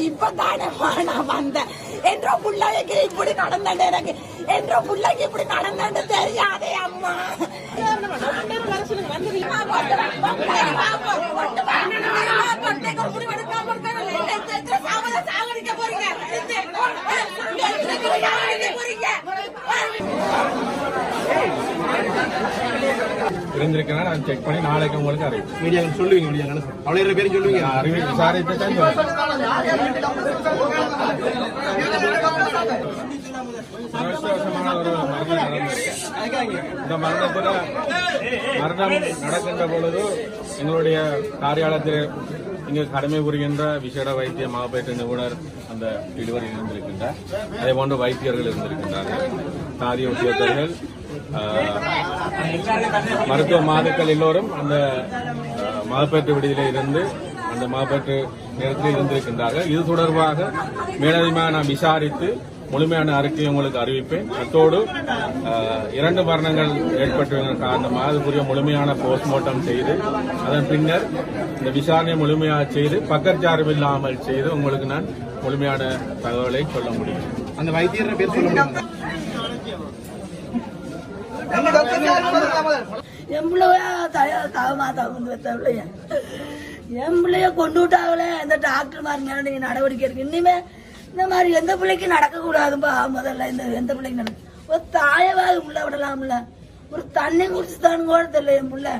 இப்ப தானேம்மா நான் வந்தேன் என்ற பிள்ளைக்கு இப்படி நடந்தேன் எனக்கு என்ற பிள்ளைக்கு இப்படி நடந்தேன்னு தெரியாதே அம்மா இருந்திருக்கேன் நான் செக் பண்ணி நாளைக்கு உங்களுக்கு அறிவிப்பேன். மீடியா சொல்லுவீங்க மீடியா அவ்வளோ பேரும் சொல்லுவீங்க. அறிவி விசாரித்து தான். இந்த மரணத்துல மரணம் நடக்கின்ற பொழுது எங்களுடைய காரியாலயத்தில் இங்கு கடமை புரிகின்ற விசேட வைத்திய மாபேட்டு நிபுணர் அந்த இருவர் இருந்திருக்கின்றார். அதே போன்று வைத்தியர்கள் இருந்திருக்கின்றார்கள். தாதிய உத்தியோகத்தர்கள் ஆஹ், மருத்துவ மாதுக்கள் எல்லோரும் அந்த ஆஹ், மாதப்பேட்டு விடுதியில இருந்து அந்த மாதப்பேட்டு நேரத்தில் இருந்திருக்கின்றார்கள். இது தொடர்பாக மேலதிகமாக நான் விசாரித்து முழுமையான அறிக்கையை உங்களுக்கு அறிவிப்பேன். அத்தோடு இரண்டு மரணங்கள் ஏற்பட்டதன் காரணமாக அதுக்குரிய முழுமையான போஸ்ட்மார்ட்டம் செய்து அதன் பின்னர் இந்த விசாரணை முழுமையாக செய்து பக்கச்சார்பு இல்லாமல் செய்து உங்களுக்கு நான் முழுமையான தகவலை சொல்ல முடியும். அந்த வைத்தியரை பேர் சொல்ல முடியும்? என் பிள்ளைய தய தவமா தகுந்து வைத்த பிள்ளைய என் பிள்ளைய கொண்டு விட்டாங்களே இந்த டாக்டர் மாதிரி மேல நீங்க நடவடிக்கை இருக்கு இனிமே இந்த மாதிரி எந்த பிள்ளைக்கும் நடக்க கூடாதுப்பா முதல்ல இந்த எந்த பிள்ளைக்கு நடக்க? ஒரு தாயவாக உள்ள விடலாம்ல. ஒரு தண்ணி குடிச்சு தான் கூட தெரியல என் பிள்ளை.